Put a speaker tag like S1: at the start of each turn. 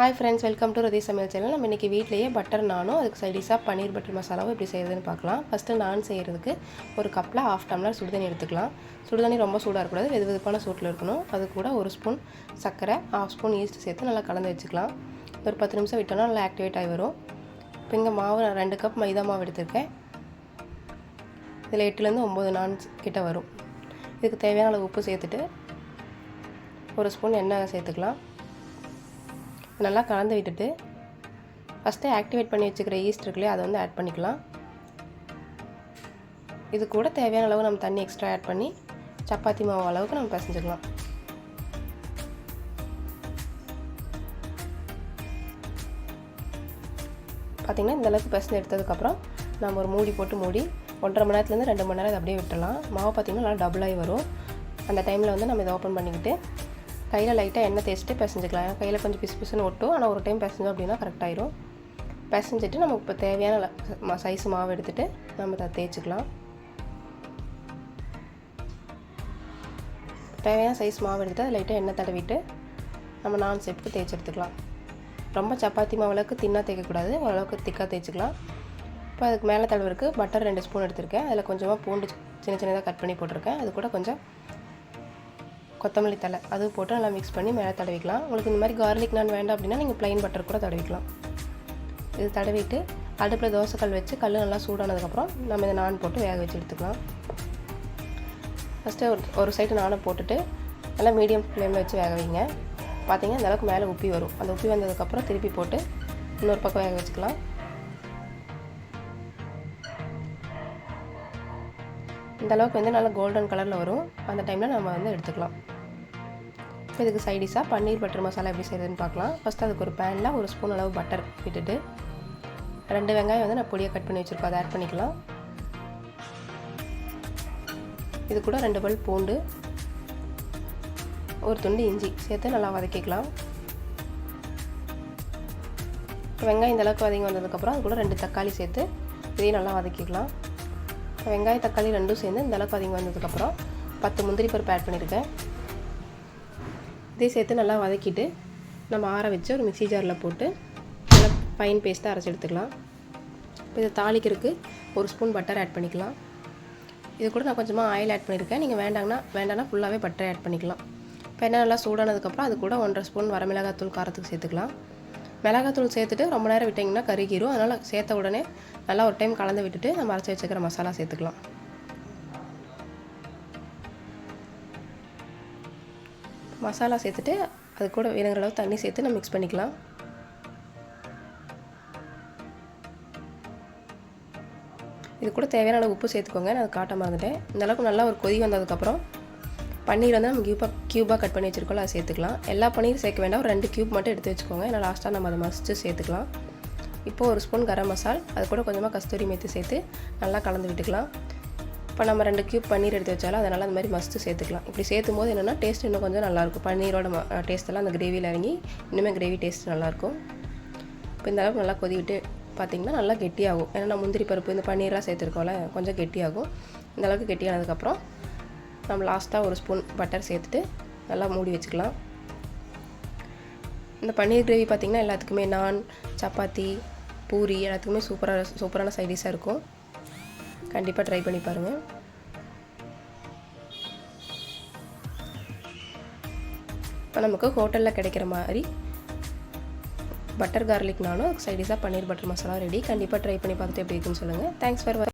S1: Hi friends welcome to ரதி சமையல் channel நம்ம இன்றைக்கி வீட்லேயே பட்டர் நானும் அதுக்கு சைடிஷாக பன்னீர் பட்டர் மசாலாவும் எப்படி செய்கிறதுன்னு பார்க்கலாம். ஃபஸ்ட்டு நான் செய்கிறதுக்கு ஒரு கப்பில் ஆஃப் டம்ளர் சுடுதண்ணி எடுத்துக்கலாம். சுடுதண்ணி ரொம்ப சூடாக இருக்கக்கூடாது வெது வெதுப்பான சூட்டில் இருக்கணும். அது கூட ஒரு ஸ்பூன் சர்க்கரை ஆஃப் ஸ்பூன் ஈஸ்ட் சேர்த்து நல்லா கலந்து வச்சுக்கலாம். ஒரு பத்து நிமிஷம் விட்டோம்னா நல்லா ஆக்டிவேட் ஆகி வரும். இப்போ இங்கே மாவு நான் ரெண்டு கப் மைதா மாவு எடுத்திருக்கேன். இதில் எட்டுலேருந்து ஒம்பது நான் கிட்டே வரும். இதுக்கு தேவையான அளவு உப்பு சேர்த்துட்டு ஒரு ஸ்பூன் எண்ணெய் சேர்த்துக்கலாம். நல்லா கலந்து விட்டுட்டு ஃபஸ்ட்டு ஆக்டிவேட் பண்ணி வச்சுக்கிற ஈஸ்ட் இருக்குல்லையே அதை வந்து ஆட் பண்ணிக்கலாம். இது கூட தேவையான அளவு நம்ம தண்ணி எக்ஸ்ட்ரா ஆட் பண்ணி சப்பாத்தி மாவு அளவுக்கு நம்ம பிசைஞ்சுக்கலாம். பார்த்திங்கன்னா இந்தளவுக்கு பிசைஞ்சு எடுத்ததுக்கப்புறம் நம்ம ஒரு மூடி போட்டு மூடி ஒன்றரை மணி நேரத்துலேருந்து ரெண்டு மணி நேரம் அப்படியே விட்டுடலாம். மாவு பார்த்திங்கன்னா நல்லா டபுளாகி வரும். அந்த டைமில் வந்து நம்ம இதை ஓப்பன் பண்ணிக்கிட்டு கையில் லைட்டாக எண்ணெய் தேய்ச்சிட்டு பிசைஞ்சிக்கலாம். கையில் கொஞ்சம் பிசு பிசுன்னு ஒட்டும். ஆனால் ஒரு டைம் பிசைஞ்சோம் அப்படின்னா கரெக்டாயிரும் பிசைஞ்சிட்டு நமக்கு இப்போ தேவையான சைஸ் மாவு எடுத்துகிட்டு நம்ம அதை தேய்ச்சிக்கலாம். தேவையான சைஸ் மாவு எடுத்துகிட்டு அதை லைட்டாக எண்ணெய் தடவிட்டு நம்ம நான் செப்புக்கு தேய்ச்சி எடுத்துக்கலாம். ரொம்ப சப்பாத்தி மாவு அளவுக்கு தின்னாக தேய்க்கக்கூடாது. ஓரளவுக்கு திக்காக தேய்ச்சிக்கலாம். இப்போ அதுக்கு மேலே தடவுக்கு பட்டர் ரெண்டு ஸ்பூன் எடுத்திருக்கேன். அதில் கொஞ்சமாக பூண்டு சின்ன சின்னதாக கட் பண்ணி போட்டிருக்கேன். அது கூட கொஞ்சம் கொத்தமல்லி தலை அது போட்டு நல்லா மிக்ஸ் பண்ணி மேலே தடவிக்கலாம். உங்களுக்கு இந்த மாதிரி கார்லிக் நான் வேண்டாம் அப்படின்னா நீங்கள் ப்ளைன் பட்டர் கூட தடவிக்கலாம். இது தடவிட்டு அடுப்பில் தோசைக்கல் வச்சு கல் நல்லா சூடானதுக்கப்புறம் நம்ம இதை நான் போட்டு வேக வச்சு எடுத்துக்கலாம். ஃபஸ்ட்டு ஒரு ஒரு சைடு நானை போட்டுட்டு நல்லா மீடியம் ஃப்ளேமில் வச்சு வேக வைங்க. பார்த்தீங்கன்னா அந்தளவுக்கு மேலே உப்பி வரும். அந்த உப்பி வந்ததுக்கப்புறம் திருப்பி போட்டு இன்னொரு பக்கம் வேக வச்சுக்கலாம். இந்தளவுக்கு வந்து நல்லா கோல்டன் கலரில் வரும். அந்த டைமில் நம்ம வந்து எடுத்துக்கலாம். இப்போ இதுக்கு சைடிஷாக பன்னீர் பட்டர் மசாலா எப்படி செய்யுதுன்னு பார்க்கலாம். ஃபஸ்ட்டு அதுக்கு ஒரு பேனில் ஒரு ஸ்பூன் அளவு பட்டர் விட்டுட்டு ரெண்டு வெங்காயம் வந்து நான் பொடியாக கட் பண்ணி வச்சுருக்கோம். அதை ஆட் பண்ணிக்கலாம். இது கூட ரெண்டு பல் பூண்டு ஒரு துண்டு இஞ்சி சேர்த்து நல்லா வதக்கிக்கலாம். வெங்காயம் இந்த அளவுக்கு வதங்கி வந்ததுக்கப்புறம் அது கூட ரெண்டு தக்காளி சேர்த்து இதையும் நல்லா வதக்கிக்கலாம். வெங்காய தக்காளி ரெண்டும் சேர்ந்து இந்தளவுக்கு வதங்கி வந்ததுக்கப்புறம் பத்து முந்திரி பருப்பு ஆட் பண்ணியிருக்கேன். இதையும் சேர்த்து நல்லா வதக்கிட்டு நம்ம ஆற வச்சு ஒரு மிக்சி ஜாரில் போட்டு நல்லா ஃபைன் பேஸ்ட்டாக அரைச்சி எடுத்துக்கலாம். இப்போ இதை தாளிக்கிறதுக்கு ஒரு ஸ்பூன் பட்டர் ஆட் பண்ணிக்கலாம். இது கூட நான் கொஞ்சமாக ஆயில் ஆட் பண்ணியிருக்கேன். நீங்கள் வேண்டாங்கன்னா வேண்டாம்னா ஃபுல்லாகவே பட்டர் ஆட் பண்ணிக்கலாம். இப்போ என்ன நல்லா சூடானதுக்கப்புறம் அது கூட ஒன்றரை ஸ்பூன் வரமிளகாத்தூள் காரத்துக்கு சேர்த்துக்கலாம். மிளகாத்தூள் சேர்த்துட்டு ரொம்ப நேரம் விட்டிங்கன்னா கருகிரும். அதனால் சேர்த்த உடனே நல்லா ஒரு டைம் கலந்து விட்டுட்டு நம்ம அரைச்சி வச்சுக்கிற மசாலா சேர்த்துக்கலாம். மசாலா சேர்த்துட்டு அது கூட வேணுங்கிற அளவு தண்ணி சேர்த்து நம்ம மிக்ஸ் பண்ணிக்கலாம். இது கூட தேவையான அளவு உப்பு சேர்த்துக்கோங்க. நான் அதை காட்ட மறந்துட்டேன். இந்தளவுக்கு நல்லா ஒரு கொதி வந்ததுக்கப்புறம் பன்னீர் வந்து நம்ம கியூபாக கியூபாக கட் பண்ணி வச்சுருக்கோம் அதை சேர்த்துக்கலாம். எல்லா பன்னீர் சேர்க்க வேண்டாம். ஒரு ரெண்டு க்யூப் மட்டும் எடுத்து வச்சுக்கோங்க. ஏன்னா லாஸ்ட்டாக நம்ம அதை மசித்து சேர்த்துக்கலாம். இப்போது ஒரு ஸ்பூன் கரம் மசால் அது கூட கொஞ்சமாக கஸ்தூரி மேத்தி சேர்த்து நல்லா கலந்து விட்டுக்கலாம். இப்போ நம்ம ரெண்டு க்யூப் பன்னீர் எடுத்து வச்சாலும் அதனால் அந்த மாதிரி மஸ்ட்டு சேர்த்துக்கலாம். இப்படி சேர்த்தும் போது என்னென்னா டேஸ்ட் இன்னும் கொஞ்சம் நல்லாயிருக்கும். பன்னீரோட டேஸ்ட்டெல்லாம் அந்த கிரேவியில் இறங்கி இன்னுமே கிரேவி டேஸ்ட் நல்லாயிருக்கும். இப்போ இந்த அளவுக்கு நல்லா கொதி விட்டு பார்த்திங்கன்னா நல்லா கெட்டியாகும். ஏன்னா முந்திரி பருப்பு இந்த பன்னீர்லாம் சேர்த்துருக்கோம்ல கொஞ்சம் கெட்டியாகும். இந்த அளவுக்கு கெட்டியானதுக்கப்புறம் நம்ம லாஸ்ட்டாக ஒரு ஸ்பூன் பட்டர் சேர்த்துட்டு நல்லா மூடி வச்சுக்கலாம். இந்த பன்னீர் கிரேவி பார்த்திங்கன்னா எல்லாத்துக்குமே நான் சப்பாத்தி பூரி எல்லாத்துக்குமே சூப்பராக சூப்பரான சைடிஷாக இருக்கும். கண்டிப்பாக ட்ரை பண்ணி பாருங்கள் இப்போ நமக்கு ஹோட்டலில் கிடைக்கிற மாதிரி பட்டர் கார்லிக் நானும் சைடிஷாக பன்னீர் பட்டர் மசாலா ரெடி கண்டிப்பாக ட்ரை பண்ணி பார்த்துட்டு எப்படி இருக்குன்னு சொல்லுங்கள் தேங்க்ஸ் ஃபார்